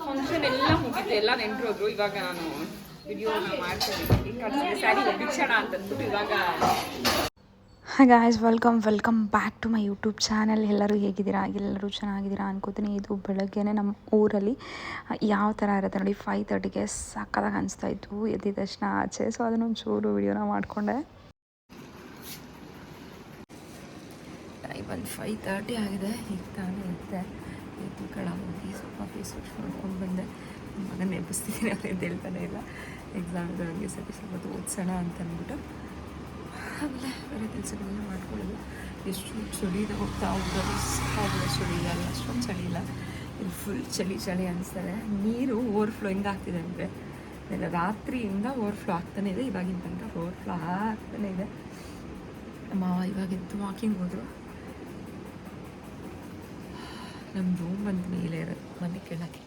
Function ಎಲ್ಲ ಮುಗಿತು ಎಲ್ಲ ನೆಂಟ್ರೋದ್ರು ಇವಾಗ ನಾನು ವಿಡಿಯೋನ ಮಾಡ್ತೇನೆ ಸ್ಯಾರಿ ಭಿಕ್ಷಣ ಅಂತಂದ್ಬಿಟ್ಟು ಇವಾಗ hi guys welcome welcome back to my YouTube channel ಎಲ್ಲರೂ ಹೇಗಿದ್ದೀರಾ? ಎಲ್ಲರೂ ಚೆನ್ನಾಗಿದ್ದೀರಾ ಅನ್ಕೋತೀನಿ. ಇದು ಬೆಳಗ್ಗೆನೇ ನಮ್ಮ ಊರಲ್ಲಿ ಯಾವ ಥರ ಇರುತ್ತೆ ನೋಡಿ ಫೈವ್ ತರ್ಟಿಗೆ ಸಕ್ಕತ್ತಾಗಿ ಅನಿಸ್ತಾ ಇತ್ತು. ಎದ್ದಿದ ತಕ್ಷಣ ಆಚೆ. ಸೊ ಅದನ್ನೊಂದು ಚೂರು ವಿಡಿಯೋನ ಮಾಡಿಕೊಂಡೆ. ಟೈಮ್ ಒಂದು ಫೈವ್ ತರ್ಟಿ ಆಗಿದೆ. ಈಗ ತಾನೇ ಇದ್ದೆ ಎದ್ದು ಕಣ ಹೋಗಿ ಸ್ವಲ್ಪ ಫೇಸ್ ವಾಶ್ ಮಾಡ್ಕೊಂಡು ಬಂದೆ. ಮಗನ ನೆನಪಿಸ್ತಿದ್ದೀನಿ ಅವನೇದು ಹೇಳ್ತಾನೆ ಇಲ್ಲ. ಎಕ್ಸಾಮ್ಗಳಿಗೆ ಸರಿ ಸ್ವಲ್ಪ ಹೊತ್ತು ಓದಿಸೋಣ ಅಂತ ಅಂದ್ಬಿಟ್ಟು. ಆಮೇಲೆ ಬೇರೆ ಕೆಲಸಗಳೆಲ್ಲ ಮಾಡ್ಕೊಳ್ಳೋದು. ಎಷ್ಟು ಚಳಿ ಹೋಗ್ತಾ ಹೋಗ್ತಾರೆ ಸಾಕಾಗಿದೆ ಚಳಿ ಇಲ್ಲ ಅಷ್ಟೊಂದು ಚಳಿ ಇಲ್ಲ. ಇಲ್ಲಿ ಫುಲ್ ಚಳಿ ಚಳಿ ಅನಿಸ್ತಾರೆ ನೀರು ಓವರ್ಫ್ಲೋ ಹಿಂಗೆ ಆಗ್ತಿದೆ ಅಂದರೆ ರಾತ್ರಿಯಿಂದ ಓವರ್ಫ್ಲೋ ಆಗ್ತಾನೆ ಇದೆ. ಇವಾಗಿನ ತನಕ ಓವರ್ಫ್ಲೋ ಆಗ್ತಾನೆ ಇದೆ. ಮಾವ ಇವಾಗ ಎದ್ದು ವಾಕಿಂಗ್ ಹೋದರು. ನಮ್ಮ ರೂಮ್ ಬಂದ ಮೇಲೆ ಇರೋದು ಮನೆ ಕೆಳಗೆ.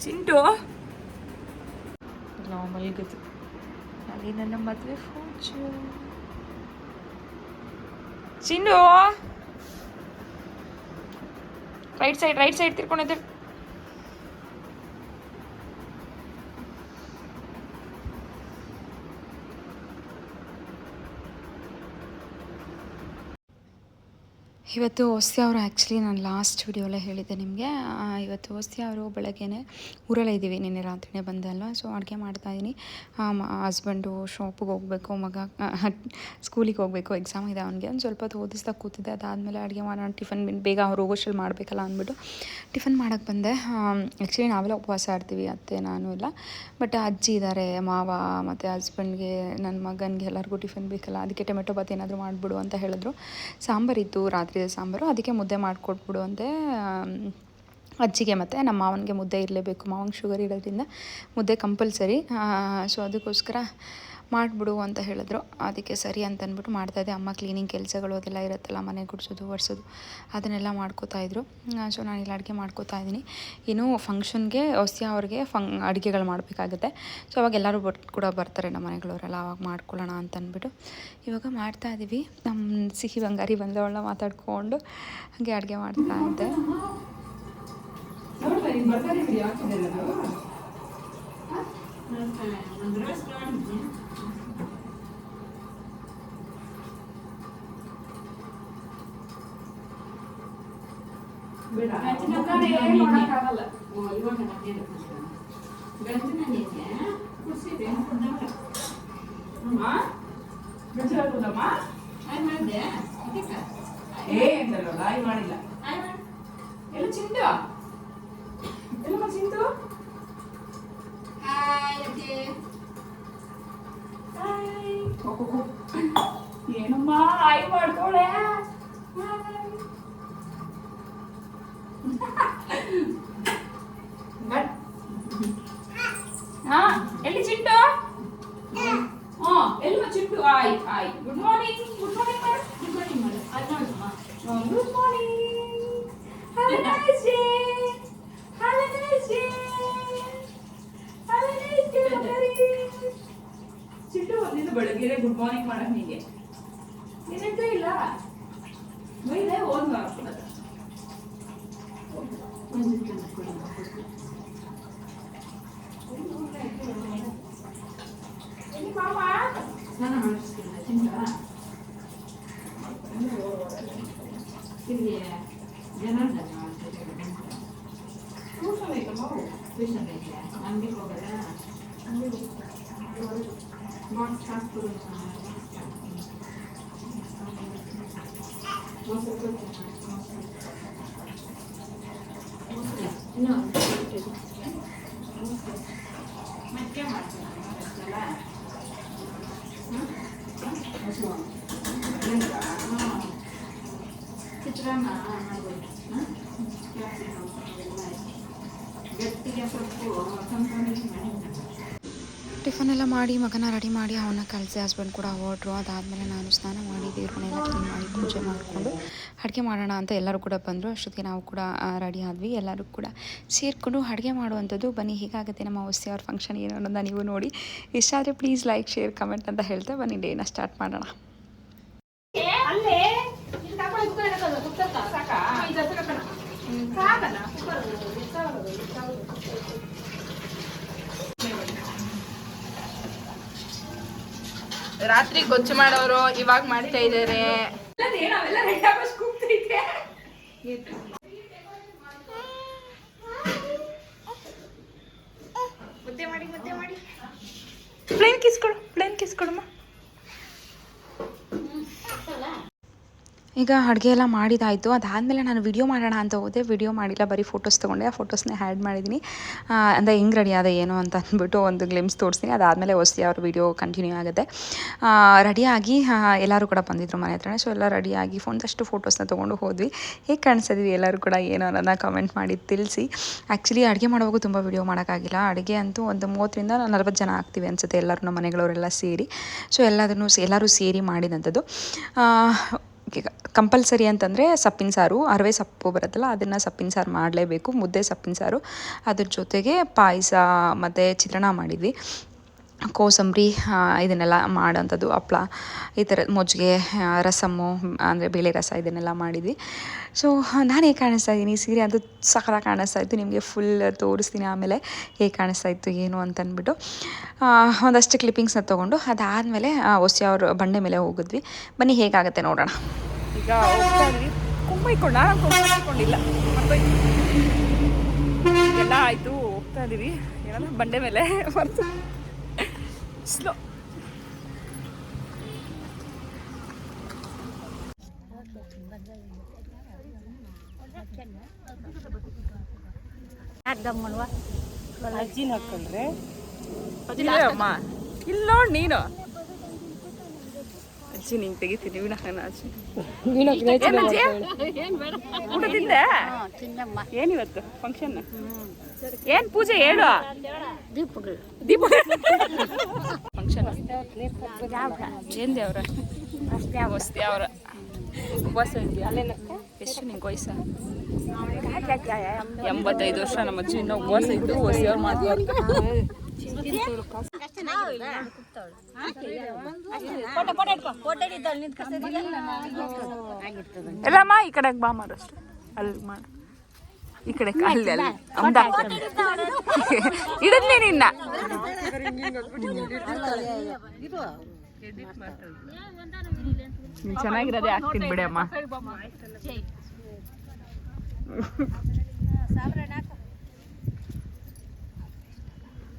ಚಿಂಟು? ನಾವು ಮಲಗಿದ್ದು ಅಲ್ಲಿ ನನ್ನ ಮದುವೆ ಫೋಟೋ. ಚಿಂಡು ರೈಟ್ ಸೈಡ್ ರೈಟ್ ಸೈಡ್ ತಿರ್ಕೊಂಡಿದ್ದೆ ಇವತ್ತು ಓಸ್ತಿ ಅವರು ಆ್ಯಕ್ಚುಲಿ ನಾನು ಲಾಸ್ಟ್ ವಿಡಿಯೋಲ್ಲೇ ಹೇಳಿದ್ದೆ ನಿಮಗೆ. ಇವತ್ತು ಓಸ್ತಿ ಅವರು ಬೆಳಗ್ಗೆನೆ ಊರಲ್ಲೇ ಇದ್ದೀವಿ. ನಿನ್ನೆ ರಾತ್ರಿನೇ ಬಂದೆ ಅಲ್ವಾ ಸೊ ಅಡುಗೆ ಮಾಡ್ತಾಯಿದ್ದೀನಿ ಹಸ್ಬೆಂಡು ಶಾಪಿಗೆ ಹೋಗಬೇಕು, ಮಗ ಸ್ಕೂಲಿಗೆ ಹೋಗಬೇಕು ಎಕ್ಸಾಮ್ ಇದೆ ಅವನಿಗೆ. ಒಂದು ಸ್ವಲ್ಪ ಹೊತ್ತು ಓದಿಸ್ತಾ ಕೂತಿದ್ದೆ. ಅದಾದಮೇಲೆ ಅಡುಗೆ ಮಾಡೋಣ, ಟಿಫನ್ ಬೇಗ ಅವ್ರು ಹೋಗೋಷ್ಟಲ್ಲಿ ಮಾಡಬೇಕಲ್ಲ ಅಂದ್ಬಿಟ್ಟು ಟಿಫನ್ ಮಾಡೋಕ್ಕೆ ಬಂದೆ. ಆ್ಯಕ್ಚುಲಿ ನಾವೆಲ್ಲ ಉಪವಾಸ ಇರ್ತೀವಿ, ಅತ್ತೆ, ನಾನು ಎಲ್ಲ. ಬಟ್ ಅಜ್ಜಿ ಇದ್ದಾರೆ ಮಾವ, ಮತ್ತು ಹಸ್ಬೆಂಡ್ಗೆ ನನ್ನ ಮಗನಿಗೆ ಎಲ್ಲರಿಗೂ ಟಿಫನ್ ಬೇಕಲ್ಲ, ಅದಕ್ಕೆ ಟೊಮೆಟೊ ಬಾತ್ ಏನಾದರೂ ಮಾಡಿಬಿಡು ಅಂತ ಹೇಳಿದ್ರು. ಸಾಂಬಾರಿತ್ತು ರಾತ್ರಿ ಸಾಂಬಾರು, ಅದಕ್ಕೆ ಮುದ್ದೆ ಮಾಡಿಕೊಟ್ಬಿಡು ಅಂತೆ ಅಜ್ಜಿಗೆ ಮತ್ತು ನಮ್ಮ ಮಾವನಿಗೆ ಮುದ್ದೆ ಇರಲೇಬೇಕು ಮಾವನಿಗೆ ಶುಗರ್ ಇರೋದ್ರಿಂದ ಮುದ್ದೆ ಕಂಪಲ್ಸರಿ ಸೊ ಅದಕ್ಕೋಸ್ಕರ ಮಾಡಿಬಿಡು ಅಂತ ಹೇಳಿದ್ರು. ಅದಕ್ಕೆ ಸರಿ ಅಂತ ಅಂದ್ಬಿಟ್ಟು ಮಾಡ್ತಾಯಿದ್ದೆ ಅಮ್ಮ ಕ್ಲೀನಿಂಗ್ ಕೆಲಸಗಳು ಅದೆಲ್ಲ ಇರುತ್ತಲ್ಲ ಮನೆ ಗುಡಿಸೋದು ಒರೆಸೋದು ಅದನ್ನೆಲ್ಲ ಮಾಡ್ಕೋತಾಯಿದ್ರು ಸೊ ನಾನು ಇಲ್ಲಿ ಅಡುಗೆ ಮಾಡ್ಕೋತಾ ಇದ್ದೀನಿ. ಇನ್ನು ಫಂಕ್ಷನ್ಗೆ ಹೊಸ ಅವ್ರಿಗೆ ಫಂ ಅಡುಗೆಗಳು ಮಾಡಬೇಕಾಗುತ್ತೆ. ಸೊ ಅವಾಗ ಎಲ್ಲರೂ ಬಟ್ ಕೂಡ ಬರ್ತಾರೆ ನಮ್ಮ ಮನೆಗಳವರೆಲ್ಲ ಅವಾಗ ಮಾಡ್ಕೊಳ್ಳೋಣ ಅಂತ ಅಂದ್ಬಿಟ್ಟು ಇವಾಗ ಮಾಡ್ತಾ ಇದ್ದೀವಿ ನಮ್ಮ ಸಿಹಿ ಬಂಗಾರಿ ಬಂದವಳನ್ನ ಮಾತಾಡ್ಕೊಂಡು ಹಾಗೆ ಅಡುಗೆ ಮಾಡ್ತಾ ಇದ್ದೆ. ಏ ಮಾಡಿಲ್ಲ ಎಲ್ಲ ಚಿಂಟು ಎಲ್ಲ ಚಿಂಟು ಏನಮ್ಮ ಆಯ್ ಮಾಡ್ಕೊಳೆ ಹಾ ಎಲ್ಲಿ ಚಿಂಟು ಹಾ ಎಲ್ಲ ಚಿಂಟು ಆಯ್ ಆಯ್ good morning good morning good morning good morning have a nice day have a nice day have a nice day Chintu ಬೆಳಗ್ಗೆ ಗುಡ್ ಮಾರ್ನಿಂಗ್ ಮಾಡಕ್ ನಿಂಗೆ. ನಿನ್ನಂತ ಇಲ್ಲ? ಬೈದೆ ಓದ್ ಮಾಡ್ಕೊಳದ ಎಲ್ಲಿ ಕೂರ್ಸಲ್ಲ ಈಗ ಮಾವು ಮತ್ತೆ ಮಾಡ್ತೀನಿ ಅಷ್ಟೆಲ್ಲ ಚಿತ್ರಾನ್ನ ಮಾಡ್ಬೋದು ಗಟ್ಟಿಗೆ ಸೊಪ್ಪು ಸಂಪೂರ್ಣ ಮಾಡಿ ಟಿಫನ್ ಎಲ್ಲ ಮಾಡಿ, ಮಗನ ರೆಡಿ ಮಾಡಿ, ಅವನ್ನ ಕಳಿಸಿ ಹಸ್ಬೆಂಡ್ ಕೂಡ ಹೊರಟ್ರು ಅದಾದಮೇಲೆ ನಾನು ಸ್ನಾನ ಮಾಡಿ ದೇವ್ರನ್ನ ಎಲ್ಲ ಕ್ಲೀನ್ ಮಾಡಿ, ಪೂಜೆ ಮಾಡಿಕೊಂಡು ಅಡುಗೆ ಮಾಡೋಣ ಅಂತ ಎಲ್ಲರೂ ಕೂಡ ಬಂದರು. ಅಷ್ಟೊತ್ತಿಗೆ ನಾವು ಕೂಡ ರೆಡಿ ಆದ್ವಿ. ಎಲ್ಲರೂ ಕೂಡ ಸೇರಿಕೊಂಡು ಅಡುಗೆ ಮಾಡುವಂಥದ್ದು. ಬನ್ನಿ, ಹೀಗಾಗುತ್ತೆ ನಮ್ಮ ಹೊಸ ಅವ್ರ ಫಂಕ್ಷನ್ ಏನು ಅನ್ನೋದನ್ನ ನೀವು ನೋಡಿ. ಇಷ್ಟಾದರೆ ಪ್ಲೀಸ್ ಲೈಕ್ ಶೇರ್ ಕಮೆಂಟ್ ಅಂತ ಹೇಳ್ತಾ ಬನ್ನಿ. ಡೇನ ಸ್ಟಾರ್ಟ್ ಮಾಡೋಣ ಅಲ್ಲೇ ಇಲ್ಲಿ ತಗೊಂಡು ಕುತ್ಕೊಳ್ಳೋದು, ಕುತ್ಕೊಳ್ತಾ, ಸಾಕಾ? ಇದು ಹತ್ರ ಕಣ. ಸಾಕಲ್ಲ? ರಾತ್ರಿ ಗೊಜ್ಜು ಮಾಡೋರು ಇವಾಗ ಮಾಡ್ತಾ ಇದಾರೆ. ಮುದ್ದೆ ಮಾಡಿ ಮುದ್ದೆ ಮಾಡಿ. ಪ್ಲೇನ್ ಕಿಸ್ ಕೊಡು ಪ್ಲೇನ್ ಕಿಸ್ ಕೊಡಮ್ಮ ಈಗ ಅಡುಗೆ ಎಲ್ಲ ಮಾಡಿದಾಯಿತು. ಅದಾದಮೇಲೆ ನಾನು ವಿಡಿಯೋ ಮಾಡೋಣ ಅಂತ ಹೋದೆ. ವಿಡಿಯೋ ಮಾಡಿಲ್ಲ. ಬರೀ ಫೋಟೋಸ್ ತೊಗೊಂಡೆ. ಆ ಫೋಟೋಸ್ನ ಆ್ಯಡ್ ಮಾಡಿದ್ದೀನಿ ಅಂದರೆ ಹೆಂಗೆ ರೆಡಿ ಆದ ಏನು ಅಂತ ಅಂದ್ಬಿಟ್ಟು ಒಂದು ಗ್ಲಿಮ್ಸ್ ತೋರಿಸ್ತೀನಿ. ಅದಾದಮೇಲೆ ಹೊಸಿ ಅವ್ರ ವಿಡಿಯೋ ಕಂಟಿನ್ಯೂ ಆಗುತ್ತೆ. ರೆಡಿಯಾಗಿ ಎಲ್ಲರೂ ಕೂಡ ಬಂದಿದ್ರು ಮನೆ ಹತ್ರನೇ. ಸೊ ಎಲ್ಲ ರೆಡಿಯಾಗಿ ಒಂದಷ್ಟು ಫೋಟೋಸ್ನ ತೊಗೊಂಡು ಹೋದ್ವಿ. ಹೇಗೆ ಕಾಣಿಸ್ತಿದ್ವಿ ಎಲ್ಲರೂ ಕೂಡ ಏನು ಅನ್ನೋದನ್ನ ಕಮೆಂಟ್ ಮಾಡಿ ತಿಳಿಸಿ. ಆ್ಯಕ್ಚುಲಿ ಅಡುಗೆ ಮಾಡುವಾಗ ತುಂಬ ವಿಡಿಯೋ ಮಾಡೋಕ್ಕಾಗಿಲ್ಲ. ಅಡುಗೆ ಅಂತೂ ಒಂದು ಮೂವತ್ತರಿಂದ ನಲ್ವತ್ತು ಜನ ಆಗ್ತೀವಿ ಅನಿಸುತ್ತೆ. ಎಲ್ಲರೂ ನಮ್ಮ ಮನೆಗಳವರೆಲ್ಲ ಸೇರಿ. ಸೊ ಎಲ್ಲದನ್ನು ಎಲ್ಲರೂ ಸೇರಿ ಮಾಡಿದಂಥದ್ದು. ಕಂಪಲ್ಸರಿ ಅಂತಂದರೆ ಸಪ್ಪಿನ ಸಾರು, ಅರವೆ ಸೊಪ್ಪು ಬರುತ್ತಲ್ಲ, ಅದನ್ನು ಸಪ್ಪಿನ ಸಾರು ಮಾಡಲೇಬೇಕು, ಮುದ್ದೆ ಸಪ್ಪಿನ ಸಾರು. ಅದ್ರ ಜೊತೆಗೆ ಪಾಯಸ ಮತ್ತು ಚಿತ್ರಾನ್ನ ಮಾಡಿದ್ವಿ. ಕೋಸಂಬರಿ ಇದನ್ನೆಲ್ಲ ಮಾಡೋಂಥದ್ದು ಹಪ್ಳ, ಈ ಥರ ಮಜ್ಜಿಗೆ ರಸಮ್ಮು, ಅಂದರೆ ಬೇಳೆ ರಸ ಇದನ್ನೆಲ್ಲ ಮಾಡಿದ್ವಿ. ಸೊ ನಾನು ಹೇಗೆ ಕಾಣಿಸ್ತಾ ಇದ್ದೀನಿ ಸೀರೆ ಅದು ಸಕಲ ಕಾಣಿಸ್ತಾ ಇತ್ತು, ನಿಮಗೆ ಫುಲ್ ತೋರಿಸ್ತೀನಿ ಆಮೇಲೆ ಹೇಗೆ ಕಾಣಿಸ್ತಾ ಇತ್ತು, ಏನು ಅಂತಂದ್ಬಿಟ್ಟು. ಒಂದಷ್ಟು ಕ್ಲಿಪ್ಪಿಂಗ್ಸ್ನ ತೊಗೊಂಡು, ಅದಾದಮೇಲೆ ಹೊಸ ಅವ್ರ ಬಂಡೆ ಮೇಲೆ ಹೋಗಿದ್ವಿ. ಬನ್ನಿ, ಹೇಗಾಗುತ್ತೆ ನೋಡೋಣ. ಈಗ ಎಲ್ಲ ಆಯಿತು, ಹೋಗ್ತಾ ಇದ್ದೀವಿ. ಏನಂದ್ರೆ ಬಂಡೆ ಮೇಲೆ. ಮರ್ತು ಸ್ಲೋ ಅಜ್ಜಿನ ಹಾಕೊಂಡ್ರೆ? ಅಮ್ಮ. ಇಲ್ಲಿ ನೋಡಿ ನೀನು. ಅಜ್ಜಿ ನಿಂಗೆ ತೆಗಿತೀನಿ. ವೀಣಕ್ಕನ ಅಜ್ಜಿ. ಏನ್? ಊಟ ತಿಂದೆ ಏನಿವತ್ತು ಫಂಕ್ಷನ್ ಏನ್ ಪೂಜೆ ಹೇಳು? ದೀಪ ಫಂಕ್ಷನ್ ದೇವ್ರ? ವಸ್ತಿ ಅವ್ರ. ಉಪವಾಸ ಎಷ್ಟು ನಿಂಗೆ ವಯಸ್ಸ? ಎಂಬತ್ತೈದು ವರ್ಷ ನಮ್ಮ ಅಜ್ಜಿ ಇನ್ನೂ ಉಪವಾಸ ಇದ್ದು ಹೊಸಿಯವ್ರು ಅವ್ರು ಮಾಡ್ತಾರೆ ಎಲ್ಲಮ್ಮ ಈ ಕಡೆಗೆ ಬಾ ಮಾಡು ಅಷ್ಟೇ. ಅಲ್ಲಿ ಮಾಡು. ಈ ಕಡೆ ಅಲ್ಲಿ ಅಲ್ಲಿ ಅಮ್ದ ಇಡದ್ನಿ ನಿನ್ನ. ನೀನ್ ಚೆನ್ನಾಗಿರೋದೇ ಆಗ್ತೀನಿ ಬಿಡಿ ಅಮ್ಮ.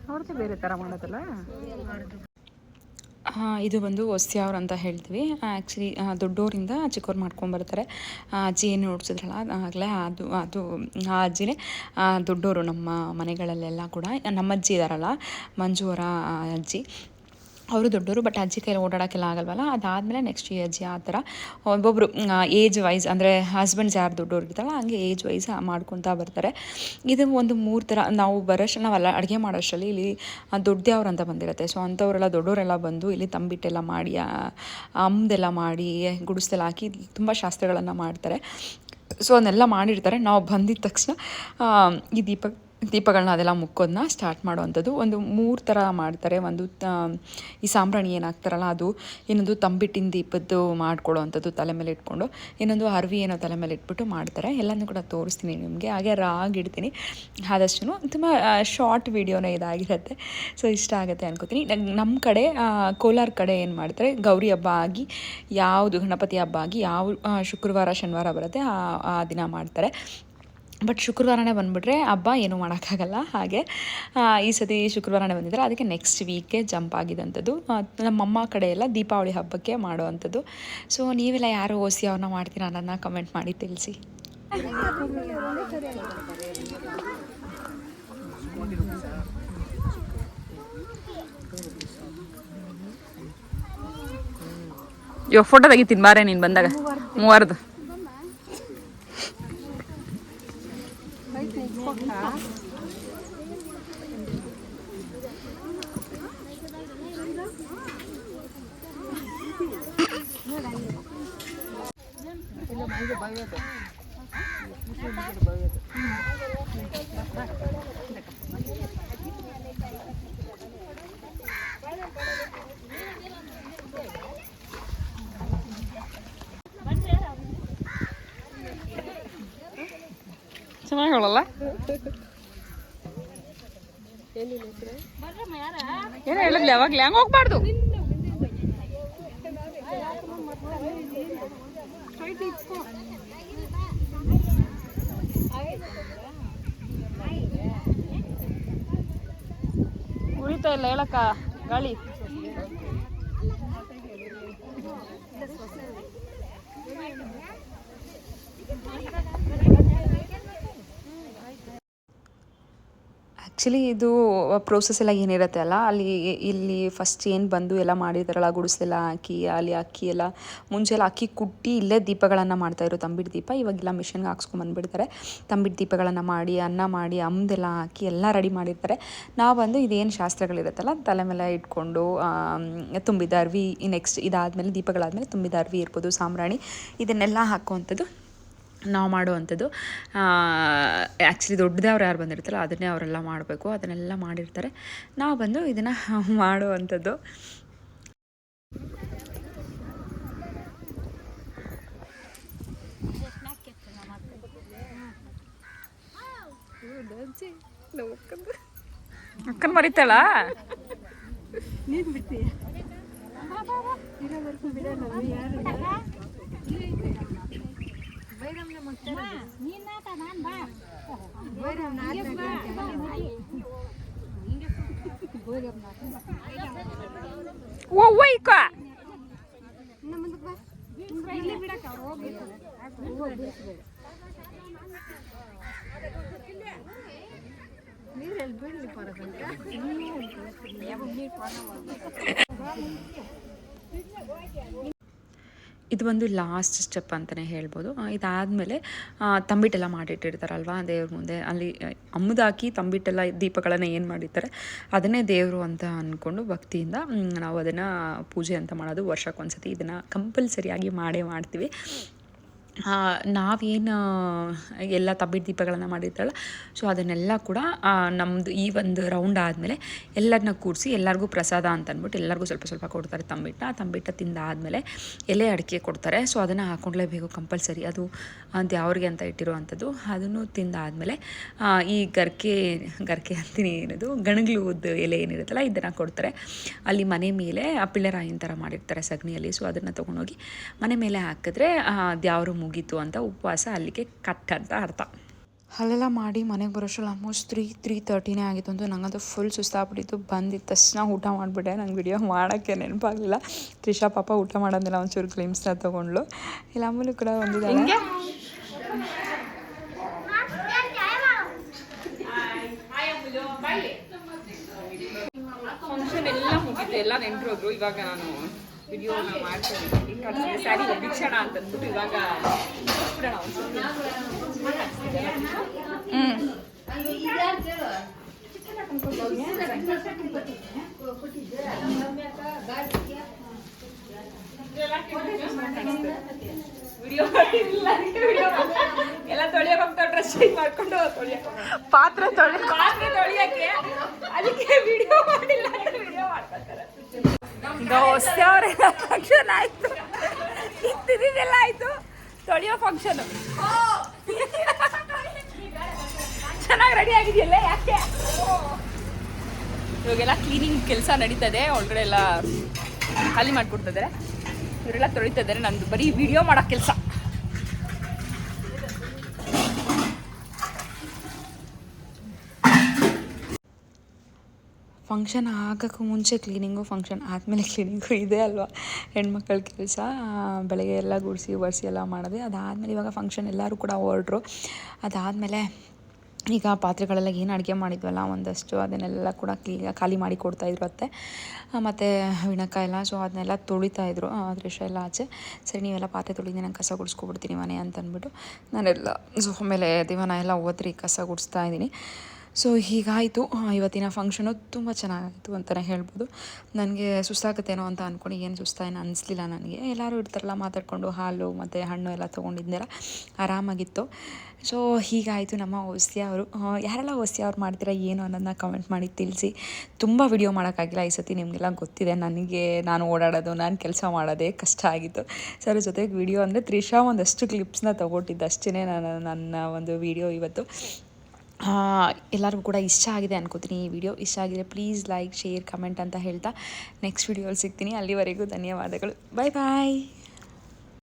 ಅವ್ರದ್ದು ಬೇರೆ ಥರ ಮಾಡೋದಲ್ಲ? ಇದು ಬಂದು ಒಸ್ಯಾವ್ರು ಅಂತ ಹೇಳ್ತೀವಿ. ಆ್ಯಕ್ಚುಲಿ ದೊಡ್ಡೋರಿಂದ ಚಿಕ್ಕವ್ರು ಮಾಡ್ಕೊಂಬರ್ತಾರೆ ಬರ್ತಾರೆ. ಅಜ್ಜಿ ಏನು ಓಡಿಸಿದ್ರಲ್ಲ ಆಗಲೇ ಅದು ಅದು, ಆ ಅಜ್ಜಿನೇ ದೊಡ್ಡೋರು ನಮ್ಮ ಮನೆಗಳಲ್ಲೆಲ್ಲ ಕೂಡ ನಮ್ಮ ಅಜ್ಜಿ ಇದ್ದಾರಲ್ಲ ಮಂಜು ಅವರ ಅಜ್ಜಿ. ಅವರು ದೊಡ್ಡವರು ಬಟ್ ಅಜ್ಜಿ ಕೈಲಿ ಓಡಾಡೋಕ್ಕೆಲ್ಲ ಆಗಲ್ವಲ್ಲ? ಅದಾದಮೇಲೆ ನೆಕ್ಸ್ಟ್ ಈ ಅಜ್ಜಿ ಆ ಥರ ಒಬ್ಬೊಬ್ಬರು ಏಜ್ ವೈಸ್ ಅಂದರೆ ಹಸ್ಬೆಂಡ್ಸ್ ಯಾರು ದೊಡ್ಡವ್ರು ಇರ್ತಾರಲ್ಲ, ಹಂಗೆ ಏಜ್ ವೈಸ್ ಮಾಡ್ಕೊತಾ ಬರ್ತಾರೆ. ಇದು ಒಂದು ಮೂರು ಥರ, ನಾವು ಬರೋಷ್ಟು ನಾವೆಲ್ಲ ಅಡುಗೆ ಮಾಡೋಷ್ಟರಲ್ಲಿ ಇಲ್ಲಿ ದೊಡ್ಡವ್ರು ಅಂತ ಬಂದಿರುತ್ತೆ. ಸೊ ಅಂಥವರೆಲ್ಲ ದೊಡ್ಡವರೆಲ್ಲ ಬಂದು ಇಲ್ಲಿ ತಂಬಿಟ್ಟೆಲ್ಲ ಮಾಡಿ ಅಮ್ಮದೆಲ್ಲ ಮಾಡಿ, ಗುಡಿಸ್ದೆಲ್ಲ ಹಾಕಿ, ತುಂಬ ಶಾಸ್ತ್ರಗಳನ್ನು ಮಾಡ್ತಾರೆ. ಸೊ ಅದನ್ನೆಲ್ಲ ಮಾಡಿರ್ತಾರೆ. ನಾವು ಬಂದಿದ ತಕ್ಷಣ ಈ ದೀಪ ದೀಪಗಳನ್ನ ಅದೆಲ್ಲ ಮುಕ್ಕೋದನ್ನ ಸ್ಟಾರ್ಟ್ ಮಾಡುವಂಥದ್ದು. ಒಂದು ಮೂರು ಥರ ಮಾಡ್ತಾರೆ. ಒಂದು ಈ ಸಾಂಬ್ರಾಣಿ ಏನಾಗ್ತಾರಲ್ಲ ಅದು, ಇನ್ನೊಂದು ತಂಬಿಟ್ಟಿನ ದೀಪದ್ದು ಮಾಡ್ಕೊಳ್ಳೋವಂಥದ್ದು ತಲೆ ಮೇಲೆ ಇಟ್ಕೊಂಡು, ಇನ್ನೊಂದು ಅರ್ವಿ ಏನೋ ತಲೆ ಮೇಲೆ ಇಟ್ಬಿಟ್ಟು ಮಾಡ್ತಾರೆ. ಎಲ್ಲನೂ ಕೂಡ ತೋರಿಸ್ತೀನಿ ನಿಮಗೆ. ಹಾಗೆ ರಾಗ್ ಇಡ್ತೀನಿ. ಆದಷ್ಟು ತುಂಬ ಶಾರ್ಟ್ ವೀಡಿಯೋನೇ ಇದಾಗಿರುತ್ತೆ. ಸೊ ಇಷ್ಟ ಆಗುತ್ತೆ ಅನ್ಕೋತೀನಿ. ನಮ್ಮ ಕಡೆ ಕೋಲಾರ ಕಡೆ ಏನು ಮಾಡ್ತಾರೆ, ಗೌರಿ ಹಬ್ಬ ಆಗಿ, ಯಾವುದು ಗಣಪತಿ ಹಬ್ಬ ಆಗಿ, ಯಾವ ಶುಕ್ರವಾರ, ಶನಿವಾರ ಬರುತ್ತೆ ಆ ದಿನ ಮಾಡ್ತಾರೆ. ಬಟ್ ಶುಕ್ರವಾರನೇ ಬಂದುಬಿಟ್ರೆ ಹಬ್ಬ ಏನೂ ಮಾಡೋಕ್ಕಾಗಲ್ಲ. ಹಾಗೆ ಈ ಸತಿ ಶುಕ್ರವಾರನೇ ಬಂದಿದ್ದಾರೆ ಅದಕ್ಕೆ ನೆಕ್ಸ್ಟ್ ವೀಕೆ ಜಂಪ್ ಆಗಿದ್ದಂಥದ್ದು ನಮ್ಮಮ್ಮ ಕಡೆಯೆಲ್ಲ ದೀಪಾವಳಿ ಹಬ್ಬಕ್ಕೆ ಮಾಡೋ ಅಂಥದ್ದು ಸೊ ನೀವೆಲ್ಲ ಯಾರು ಓಸಿ ಅವ್ರನ್ನ ಮಾಡ್ತೀರಾ ಅನ್ನೋದನ್ನ ಕಮೆಂಟ್ ಮಾಡಿ ತಿಳಿಸಿ. ಇವಾಗ ಫೋಟೋ ತೆಗಿತೀನಿ ಬಾರೆ ನೀನು ಬಂದಾಗ. ಮೂವರ್ದು. ಚೆನ್ನಾಗಿ ಹೇಳಲ್ಲ ಏನೋ ಹೇಳಿದ್ಲಿ ಯಾವಾಗ್ಲೇ ಹಂಗೆ ಹೋಗ್ಬಾರ್ದು ಉಳಿತಾ ಇಲ್ಲ ಹೇಳಕ್ಕ ಗಾಳಿ actually ಇದು ಪ್ರೋಸೆಸ್ ಎಲ್ಲ ಏನಿರುತ್ತೆ ಅಲ್ಲ, ಅಲ್ಲಿ, ಇಲ್ಲಿ ಫಸ್ಟ್ ಏನು ಬಂದು ಎಲ್ಲ ಮಾಡಿದಾರಲ್ಲ, ಗುಡಿಸೆಲ್ಲ ಹಾಕಿ, ಅಲ್ಲಿ ಅಕ್ಕಿ ಎಲ್ಲ, ಮುಂಚೆ ಎಲ್ಲ ಅಕ್ಕಿ ಕುಟ್ಟಿ ಇಲ್ಲೇ ದೀಪಗಳನ್ನು ಮಾಡ್ತಾಯಿದ್ರು ತಂಬಿಟ್ಟು ದೀಪ. ಇವಾಗೆಲ್ಲ ಮಿಷನ್ಗೆ ಹಾಕ್ಸ್ಕೊಂಬಂದ್ಬಿಡ್ತಾರೆ ತಂಬಿಟ್ಟು ದೀಪಗಳನ್ನು ಮಾಡಿ, ಅನ್ನ ಮಾಡಿ, ಅಮ್ದೆಲ್ಲ ಹಾಕಿ ಎಲ್ಲ ರೆಡಿ ಮಾಡಿರ್ತಾರೆ. ನಾವು ಬಂದು ಇದೇನು ಶಾಸ್ತ್ರಗಳಿರುತ್ತಲ್ಲ ತಲೆ ಮೇಲೆ ಇಟ್ಕೊಂಡು ತುಂಬಿದ ಅರ್ವಿ ನೆಕ್ಸ್ಟ್ ಇದಾದಮೇಲೆ, ದೀಪಗಳಾದಮೇಲೆ ತುಂಬಿದ ಅರ್ವಿ ಇರ್ಬೋದು, ಸಾಂಬ್ರಾಣಿ, ಇದನ್ನೆಲ್ಲ ಹಾಕುವಂಥದ್ದು ನಾವು ಮಾಡುವಂಥದ್ದು. ಆ್ಯಕ್ಚುಲಿ ದೊಡ್ಡದವ್ರು ಯಾರು ಬಂದಿರ್ತಾರೋ ಅದನ್ನೇ ಅವರೆಲ್ಲ ಮಾಡಬೇಕು ಅದನ್ನೆಲ್ಲ ಮಾಡಿರ್ತಾರೆ. ನಾವು ಬಂದು ಇದನ್ನು ಮಾಡುವಂಥದ್ದು. ಅಕ್ಕನ ಮರಿತಾಳ? ಓ ಒಯ್ಕ ಇದು ಒಂದು ಲಾಸ್ಟ್ ಸ್ಟೆಪ್ ಅಂತಲೇ ಹೇಳ್ಬೋದು. ಇದಾದಮೇಲೆ ತಂಬಿಟ್ಟೆಲ್ಲ ಮಾಡಿಟ್ಟಿರ್ತಾರಲ್ವ ದೇವ್ರ ಮುಂದೆ. ಅಲ್ಲಿ ಅಮ್ಮದಾಕಿ ತಂಬಿಟ್ಟೆಲ್ಲ ದೀಪಗಳನ್ನು ಏನು ಮಾಡಿರ್ತಾರೆ, ಅದನ್ನೇ ದೇವರು ಅಂತ ಅಂದ್ಕೊಂಡು ಭಕ್ತಿಯಿಂದ ನಾವು ಅದನ್ನು ಪೂಜೆ ಅಂತ ಮಾಡೋದು ವರ್ಷಕ್ಕೊಂದ್ಸತಿ ಇದನ್ನು ಕಂಪಲ್ಸರಿಯಾಗಿ ಮಾಡೇ ಮಾಡ್ತೀವಿ. ನಾವೇನು ಎಲ್ಲ ತಬ್ಬಿಟ್ಟು ದೀಪಗಳನ್ನು ಮಾಡಿರ್ತಾರಲ್ಲ ಸೊ ಅದನ್ನೆಲ್ಲ ಕೂಡ ನಮ್ಮದು ಈ ಒಂದು ರೌಂಡ್ ಆದಮೇಲೆ ಎಲ್ಲರನ್ನ ಕೂಡಿಸಿ ಎಲ್ಲರಿಗೂ ಪ್ರಸಾದ ಅಂತ ಅಂದ್ಬಿಟ್ಟು ಎಲ್ಲರಿಗೂ ಸ್ವಲ್ಪ ಸ್ವಲ್ಪ ಕೊಡ್ತಾರೆ ತಂಬಿಟ್ಟ ಆ ತಂಬಿಟ್ಟ ತಿಂದಾದಮೇಲೆ ಎಲೆ ಅಡಿಕೆ ಕೊಡ್ತಾರೆ. ಸೊ ಅದನ್ನು ಹಾಕ್ಕೊಂಡ್ಲೇಬೇಕು ಕಂಪಲ್ಸರಿ ಅದು ದೇವ್ರಿಗೆ ಅಂತ ಇಟ್ಟಿರುವಂಥದ್ದು, ಅದನ್ನು ತಿಂದಾದಮೇಲೆ ಈ ಗರ್ಕೆ ಗರ್ಕೆ ಅಂತೀನಿ ಏನದು ಗಣಗ್ಲುವುದು ಎಲೆ ಏನಿರುತ್ತಲ್ಲ, ಇದನ್ನು ಕೊಡ್ತಾರೆ. ಅಲ್ಲಿ ಮನೆ ಮೇಲೆ ಪಿಳ್ಳೆರಾಯಿನ ಥರ ಮಾಡಿರ್ತಾರೆ ಸಗಣಿಯಲ್ಲಿ. ಸೊ ಅದನ್ನು ತೊಗೊಂಡೋಗಿ ಮನೆ ಮೇಲೆ ಹಾಕಿದ್ರೆ ದ್ಯಾವರು ಮುಗೀತು ಅಂತ ಉಪವಾಸ ಅಲ್ಲಿಗೆ ಕಟ್ ಅಂತ ಅರ್ಥ. ಅಲ್ಲೆಲ್ಲ ಮಾಡಿ ಮನೆಗೆ ಬರೋಷ್ಟು ಆಲ್ಮೋಸ್ಟ್ ತ್ರೀ ತ್ರೀ ತರ್ಟಿನೇ ಆಗಿತ್ತು ಅಂತ ನಂಗಂತೂ ಫುಲ್ ಸುಸ್ತಾಗ್ಬಿಟ್ಟಿತ್ತು. ಬಂದಿದ್ದ ತಕ್ಷಣ ಊಟ ಮಾಡಿಬಿಟ್ಟೆ. ನಂಗೆ ವಿಡಿಯೋ ಮಾಡೋಕ್ಕೆ ನೆನಪಾಗಲಿಲ್ಲ. ತ್ರಿಷಾ ಪಾಪ ಊಟ ಮಾಡೋದಿಲ್ಲ ಒಂಚೂರು ಕ್ಲೀಮ್ಸ್ನ ತೊಗೊಂಡ್ಲು ಇಲ್ಲ ಆಮೇಲೆ ಕೂಡ ಒಂದು ಫಂಕ್ಷನ್ ಎಲ್ಲ ಮುಗಿತು. ಎಲ್ಲ ನೆಂಟರು ಇವಾಗ ನಾನು ವಿಡಿಯೋನ ಮಾಡ್ತೀನಿ. ಸ್ಯಾರಿ ವೀಕ್ಷಣ ಅಂತ ಅಂದ್ಬಿಟ್ಟು ಇವಾಗ ವಿಡಿಯೋ ಎಲ್ಲ ತೊಳಿಯಕ್ ಹೋಗ್ತಾ ಡ್ರೆಸ್ ಚೇಂಜ್ ಮಾಡ್ಕೊಂಡು ತೊಳಿಯಕ್ ಪಾತ್ರೆ ತೊಳಿ ಪಾತ್ರೆ ತೊಳಿಯಕ್ಕೆ ಅದಕ್ಕೆ ವಿಡಿಯೋ ಮಾಡಿಲ್ಲ. ದೋಸ್ತೆ ಅವರೆಲ್ಲ ಫಂಕ್ಷನ್ ಆಯ್ತು. ತಿಂದಿದ್ದೆಲ್ಲ ಆಯ್ತು ತೊಳೆಯೋ ಫಂಕ್ಷನ್ ಚೆನ್ನಾಗಿ ರೆಡಿ ಆಗಿದೆಯಲ್ಲ, ಯಾಕೆ? ಇವಾಗೆಲ್ಲ ಕ್ಲೀನಿಂಗ್ ಕೆಲಸ ನಡೀತದೆ, ಒಳಗಡೆ ಎಲ್ಲ ಖಾಲಿ ಮಾಡಿಕೊಡ್ತಿದ್ದಾರೆ ಇವರೆಲ್ಲ ತೊಳಿತಾ ಇದ್ದಾರೆ ನಂದು ಬರೀ ವಿಡಿಯೋ ಮಾಡೋ ಕೆಲಸ. ಫಂಕ್ಷನ್ ಆಗೋಕ್ಕೂ ಮುಂಚೆ ಕ್ಲೀನಿಂಗು ಫಂಕ್ಷನ್ ಆದಮೇಲೆ ಕ್ಲೀನಿಂಗು ಇದೆ ಅಲ್ವಾ? ಹೆಣ್ಮಕ್ಳ ಕೆಲಸ, ಬೆಳಗ್ಗೆ ಎಲ್ಲ ಗುಡಿಸಿ ಒರೆಸಿ ಎಲ್ಲ ಮಾಡಿದೆ, ಅದಾದಮೇಲೆ ಇವಾಗ ಫಂಕ್ಷನ್ ಎಲ್ಲರೂ ಕೂಡ ಹೊರಟರು. ಅದಾದಮೇಲೆ ಈಗ ಪಾತ್ರೆಗಳೆಲ್ಲ ಏನು ಅಡುಗೆ ಮಾಡಿದ್ವಲ್ಲ, ಒಂದಷ್ಟು ಅದನ್ನೆಲ್ಲ ಕೂಡ ಕ್ಲೀ ಖಾಲಿ ಮಾಡಿ ಕೊಡ್ತಾಯಿದ್ರು ಅತ್ತೆ ಮತ್ತು ವಿಣಕ ಎಲ್ಲ ಸೊ ಅದನ್ನೆಲ್ಲ ತೊಳಿತಾಯಿದ್ರು ದೃಶ್ಯ ಎಲ್ಲ ಆಚೆ. ಸರಿ, ನೀವೆಲ್ಲ ಪಾತ್ರೆ ತೊಳಿದು ನಾನು ಕಸ ಗುಡಿಸ್ಕೊಬಿಡ್ತೀನಿ ಮನೆ ಅಂತಂದ್ಬಿಟ್ಟು ನಾನೆಲ್ಲ ಸೊ ಆಮೇಲೆ ದಿವನ ಎಲ್ಲ ಓದ್ರಿ, ಕಸ ಗುಡಿಸ್ತಾ ಇದ್ದೀನಿ. ಸೊ ಹೀಗಾಯಿತು. ಇವತ್ತಿನ ಫಂಕ್ಷನು ತುಂಬ ಚೆನ್ನಾಗಾಯಿತು ಅಂತಲೇ ಹೇಳ್ಬೋದು. ನನಗೆ ಸುಸ್ತಾಗುತ್ತೇನೋ ಅಂತ ಅಂದ್ಕೊಂಡು ಏನು ಸುಸ್ತಾಯಿನ ಅನಿಸ್ಲಿಲ್ಲ ನನಗೆ. ಎಲ್ಲರೂ ಇರ್ತಾರಲ್ಲ, ಮಾತಾಡಿಕೊಂಡು ಹಾಲು ಮತ್ತು ಹಣ್ಣು ಎಲ್ಲ ತೊಗೊಂಡಿದ್ದೆಲ್ಲ ಆರಾಮಾಗಿತ್ತು. ಸೊ ಹೀಗಾಯಿತು ನಮ್ಮ ಹೊಸ್ತಿ ಅವರು. ಯಾರೆಲ್ಲ ಹೊಸ್ತಿ ಅವ್ರು ಮಾಡ್ತೀರಾ, ಏನು ಅನ್ನೋದನ್ನ ಕಮೆಂಟ್ ಮಾಡಿ ತಿಳಿಸಿ. ತುಂಬ ವಿಡಿಯೋ ಮಾಡೋಕ್ಕಾಗಿಲ್ಲ ಈ ಸತಿ, ನಿಮಗೆಲ್ಲ ಗೊತ್ತಿದೆ. ನನಗೆ, ನಾನು ಓಡಾಡೋದು, ನಾನು ಕೆಲಸ ಮಾಡೋದೇ ಕಷ್ಟ ಆಗಿತ್ತು. ಸೊ ಅದ್ರ ಜೊತೆಗೆ ವಿಡಿಯೋ ಅಂದರೆ ತ್ರಿಷಾ ಒಂದಷ್ಟು ಕ್ಲಿಪ್ಸ್ನ ತೊಗೊಟ್ಟಿದ್ದು ಅಷ್ಟೇ ನಾನು ನನ್ನ ಒಂದು ವಿಡಿಯೋ ಇವತ್ತು. ಎಲ್ಲರಿಗೂ ಕೂಡ ಇಷ್ಟ ಆಗಿದೆ ಅನ್ಕೋತೀನಿ ಈ ವಿಡಿಯೋ. ಇಷ್ಟ ಆಗಿದೆ ಪ್ಲೀಸ್ ಲೈಕ್ ಶೇರ್ ಕಮೆಂಟ್ ಅಂತ ಹೇಳ್ತಾ ನೆಕ್ಸ್ಟ್ ವಿಡಿಯೋಲಿ ಸಿಗ್ತೀನಿ. ಅಲ್ಲಿವರೆಗೂ ಧನ್ಯವಾದಗಳು. ಬಾಯ್ ಬಾಯ್